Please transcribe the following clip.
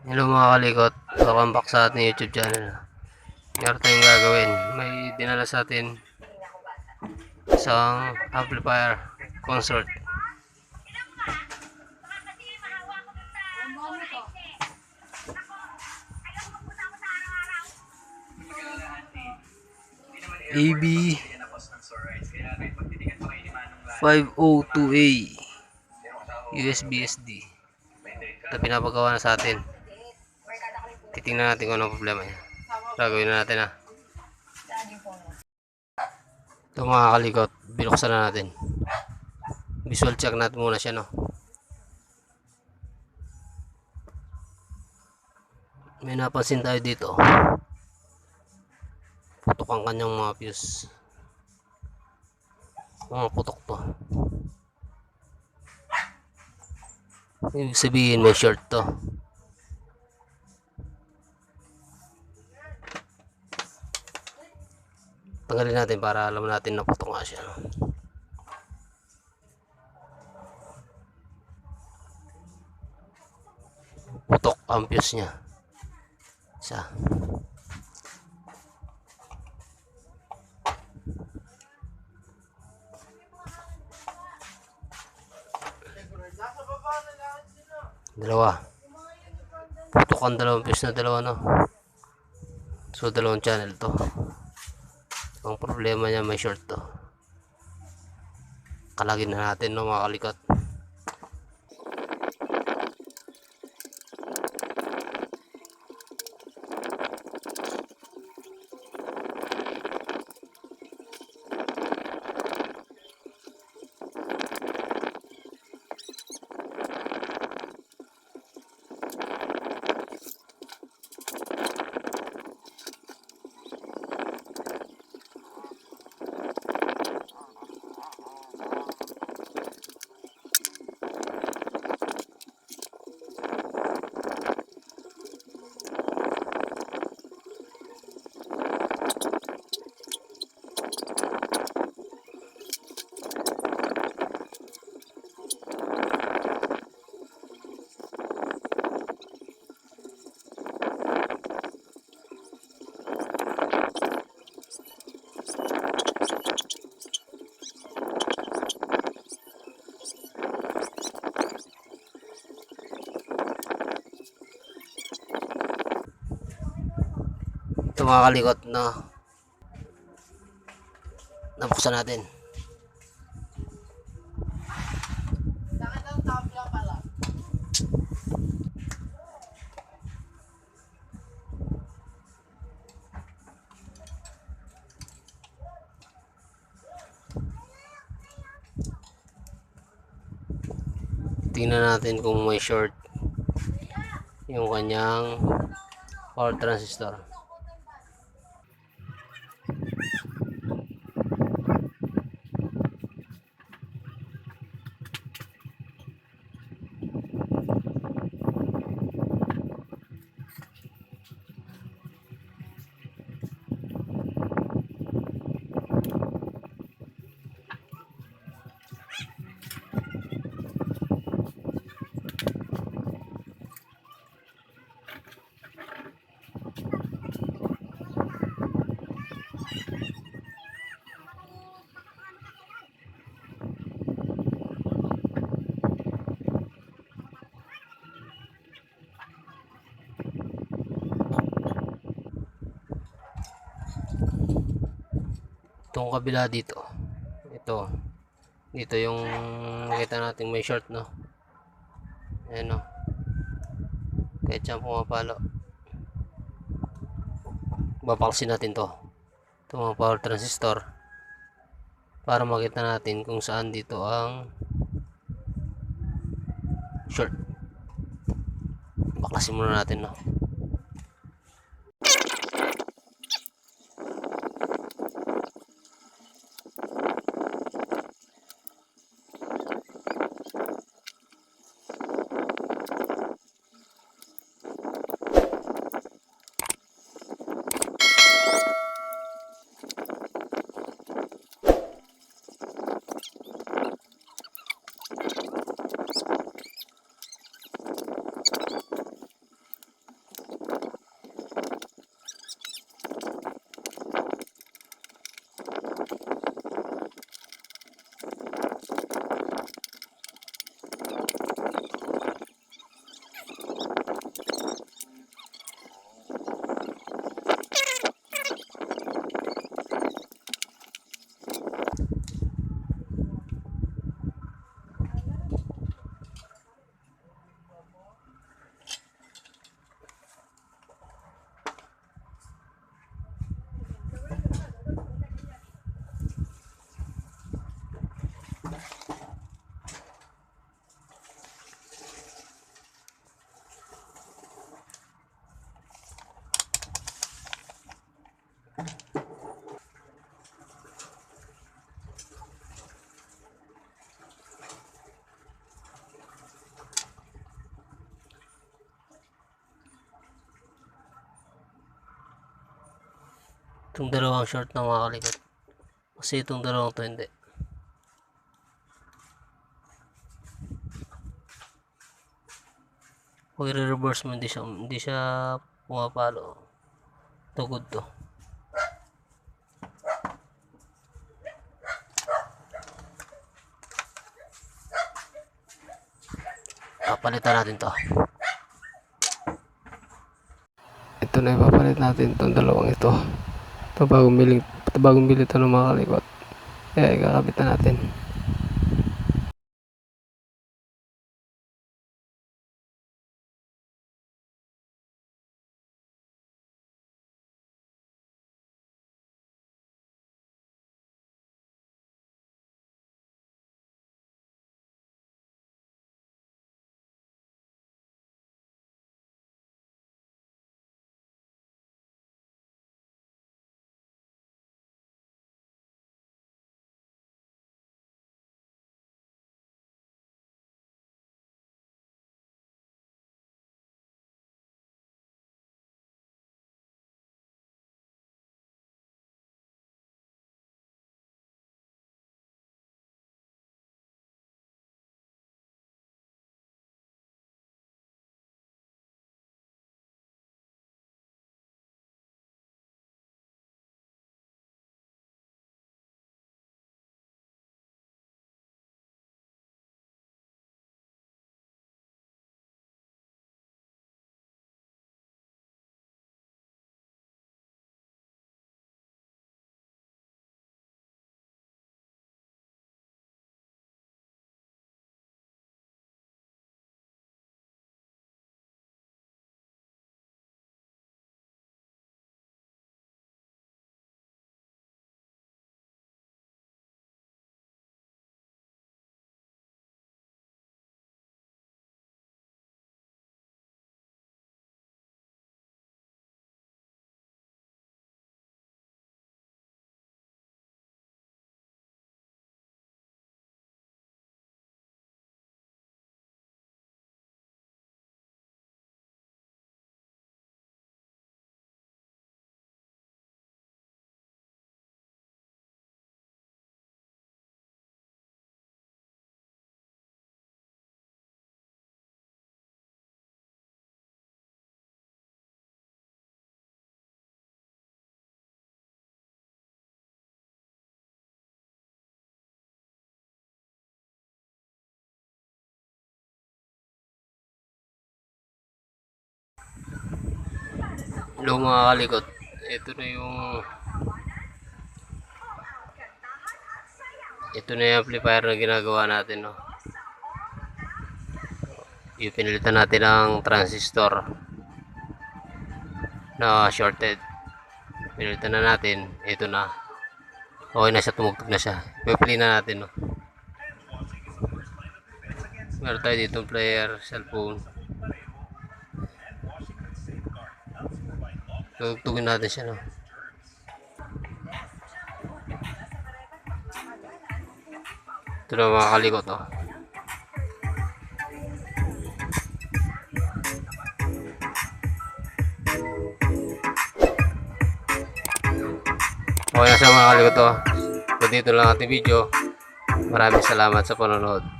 Hello mga kalikot, welcome back sa ating YouTube channel. Meron tayong gagawin. May dinala sa atin isang amplifier consort. AB 502A USB SD. Ito pinapagawa na sa atin. Titingnan natin kung anong problema niya. Gagawin na natin ah. Ito mga kalikot, binuksan na natin. Visual check natin muna siya no. May napansin tayo dito. Putok ang kanyang mga fuse. Mga putok to. Ibig sabihin may short to. Tanggalin natin para alam natin na putok nga siya. Putok ang fuse niya. Isa. Dalawa. Putok ang dalawang fuse na dalawa no. So dalawang channel to. Ang problema niya may short to. Kalagin na natin no mga kalikot. Ito mga kalikot na nabuksan natin. Tingnan natin kung may short yung kanyang power transistor. Itong kabila dito. Ito. Dito yung nakita natin may short no. Ayan no. Kahit siya pumapalo. Babaksin natin to. Ito mga power transistor. Para makita natin kung saan dito ang short. Baklasin muna natin no. Itong dalawang short na mga kalikot. Kasi itong dalawang to hindi. Kung i-reverse mo, hindi siya, hindi siya pumapalo. Tugod to. Papalitan natin to. Ito na ipapalit natin itong dalawang ito. Ito bagong bili, bili ito ng mga kalikot. Kaya ikakabit na natin. Hello mga kalikot. Ito na yung ito na yung amplifier na ginagawa natin no. Yung pinilitan natin ng transistor na shorted. Pinilitan na natin. Ito na. Okay na siya. Tumugtog na siya. I-play na natin no. Meron tayo dito player, cellphone. Tugtugin natin siya, no? Ito na mga kalikot, oh. Okay na siya mga kalikot, oh. So, dito lang ating video. Maraming salamat sa panonood.